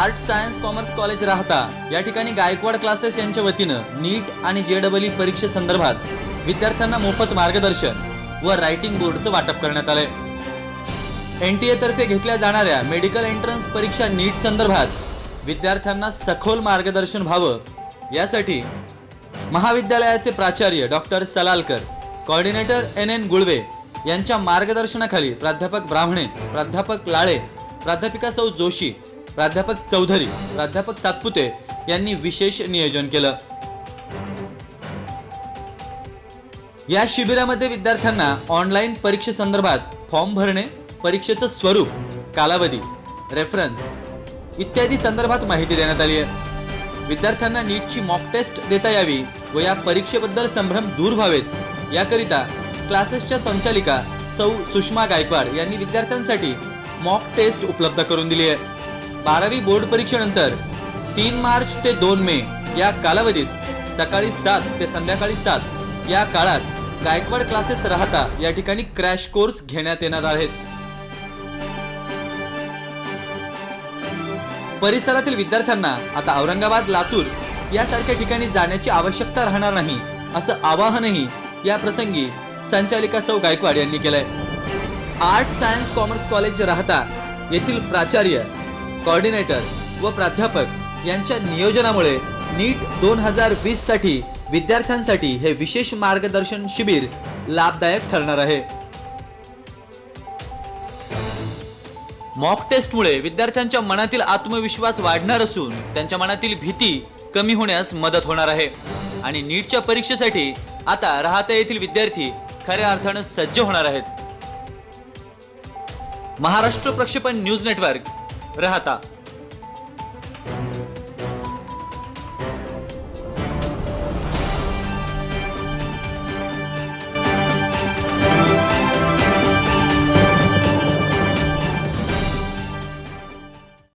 Art science commerce college राहता. या ठिकाणी गायकवाड क्लासेस यांच्या वतीनं नीट आणि जेडबल परीक्षेसंदर्भात विद्यार्थ्यांना मोफत मार्गदर्शन व रायटिंग बोर्डचं वाटप करण्यात आलंय. एन टी एतर्फे घेतल्या जाणाऱ्या मेडिकल एंट्रन्स परीक्षा नीट संदर्भात विद्यार्थ्यांना सखोल मार्गदर्शन व्हावं यासाठी महाविद्यालयाचे प्राचार्य doctor Salalkar coordinator N N Gulve यांच्या मार्गदर्शनाखाली प्राध्यापक ब्राह्मणे प्राध्यापक लाळे प्राध्यापिका सौ जोशी प्राध्यापक चौधरी प्राध्यापक सातपुते यांनी विशेष नियोजन केलं. या शिबिरामध्ये विद्यार्थ्यांना ऑनलाईन परीक्षेसंदर्भात फॉर्म भरणे परीक्षेचं स्वरूप कालावधी रेफरन्स इत्यादी संदर्भात माहिती देण्यात आली आहे. विद्यार्थ्यांना नीटची मॉक टेस्ट देता यावी व या परीक्षेबद्दल संभ्रम दूर व्हावेत याकरिता क्लासेसच्या संचालिका सौ सुषमा गायकवाड यांनी विद्यार्थ्यांसाठी मॉक टेस्ट उपलब्ध करून दिली आहे. बारावी बोर्ड परीक्षेनंतर तीन मार्च ते दोन मे या कालावधीत सकाळी सात ते संध्याकाळी सात या काळात गायकवाड क्लासेस राहता या ठिकाणी क्रॅश कोर्स घेण्यात येणार आहेत. परिसरातील विद्यार्थ्यांना आता औरंगाबाद लातूर यासारख्या ठिकाणी जाण्याची आवश्यकता राहणार नाही असं आवाहनही या प्रसंगी संचालिका सौ गायकवाड यांनी केलंय. आर्ट सायन्स कॉमर्स कॉलेज राहता येथील प्राचार्य कॉर्डिनेटर व प्राध्यापक यांच्या नियोजनामुळे नीट दोन हजार वीससाठी विद्यार्थ्यांसाठी हे विशेष मार्गदर्शन शिबिर लाभदायक ठरणार आहे. मॉक टेस्टमुळे विद्यार्थ्यांच्या मनातील आत्मविश्वास वाढणार असून त्यांच्या मनातील भीती कमी होण्यास मदत होणार आहे. आणि नीटच्या परीक्षेसाठी आता राहता येथील विद्यार्थी खऱ्या अर्थानं सज्ज होणार आहेत. महाराष्ट्र प्रक्षेपण न्यूज नेटवर्क राहता